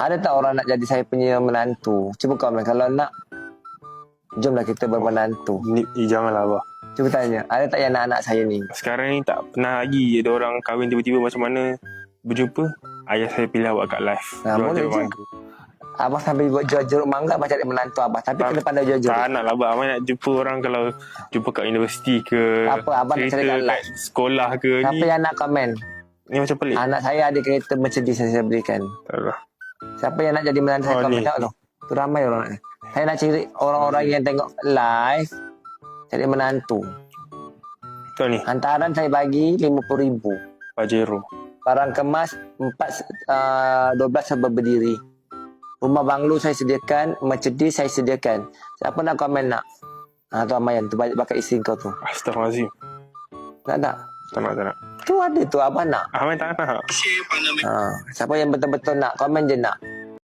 Ada tak orang nak jadi saya punya menantu? Cuba komen kalau nak. Jomlah kita bermenantu. Ni, eh, janganlah abah. Cuba tanya, ada tak yang anak-anak saya ni? Sekarang ni tak pernah lagi ada orang kahwin tiba-tiba macam mana berjumpa. Ayah saya pilih awak kat live. Ah, Jual boleh je. mangga. Abah sampai buat jual jeruk mangga abah cari menantu abah. Tapi kena pandai jual jeruk. Tak nak lah abah. Abah nak jumpa orang kalau jumpa kat universiti ke. Apa, abang nak cari kat kat sekolah ke. Siapa Ni, yang nak komen? ni macam pelik. Anak saya ada kereta Mercedes yang saya belikan. Tak lah. Siapa yang nak jadi menantu Oh, komen ni. tengok tu. Tu ramai orang nak. Saya nak cari orang-orang yang tengok live cari menantu. Tu ni. Hantaran saya bagi RM50,000. Pajero. Barang kemas 4 uh, 12 sebab berdiri. Rumah banglo saya sediakan, Mercedes saya sediakan. Siapa nak komen nak? Ha, tu Amayan, tu balik bakat isteri kau tu. Astaghfirullahaladzim. Nak tak? Tak nak, tak nak. Tu ada tu, abang nak. Ahmad tak nak. Ha, siapa yang betul-betul nak, komen je nak.